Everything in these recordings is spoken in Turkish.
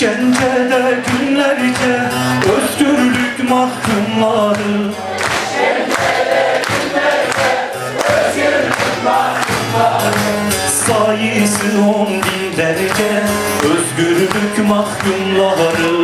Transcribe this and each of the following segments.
Çekmekte günlerce özgürlük mahkumları. Sayısı on binlerce özgürlük mahkumları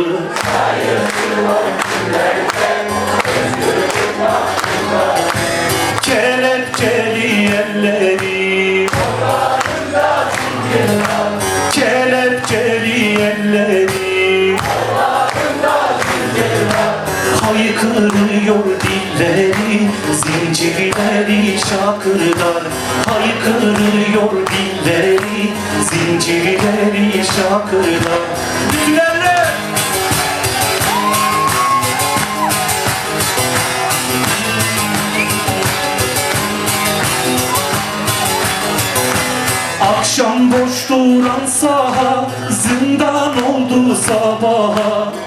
Haykırıyor dilleri Zincirleri şakırlar Haykırıyor dilleri Zincirleri şakırlar Bütün eller Akşam boş duran saha Zindan oldu sabaha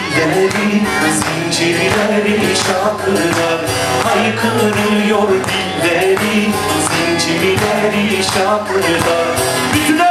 dilleri Zincirleri şakırlar Haykırıyor dilleri. Zincirleri şakırlar Bütün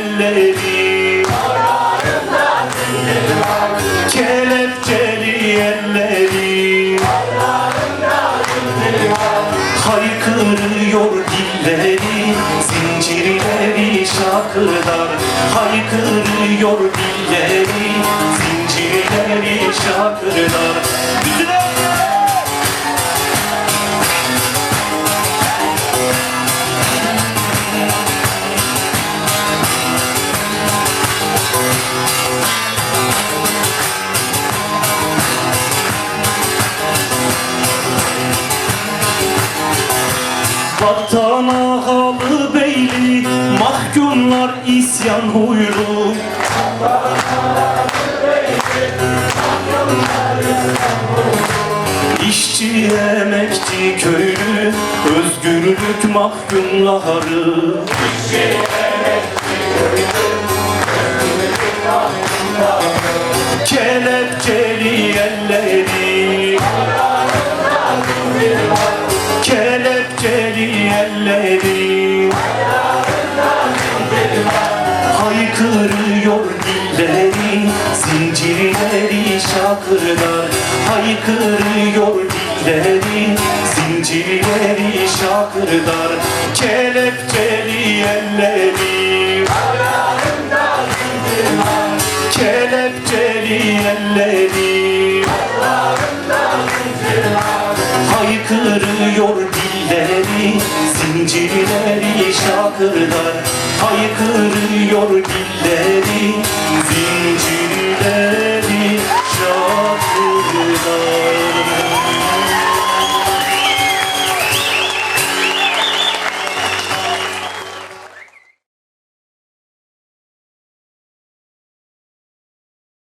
Haykırıyor dilleri Zincirleri şakırlar Haykırıyor dilleri Zincirleri şakırlar İsyan huylu İşçi, emekçi, köylü Özgürlük mahkumları Kelepçeli elleri. Kelepçeli elleri Zincirleri şakırlar Haykırıyor dilleri Zincirleri şakırlar Kelepçeli elleri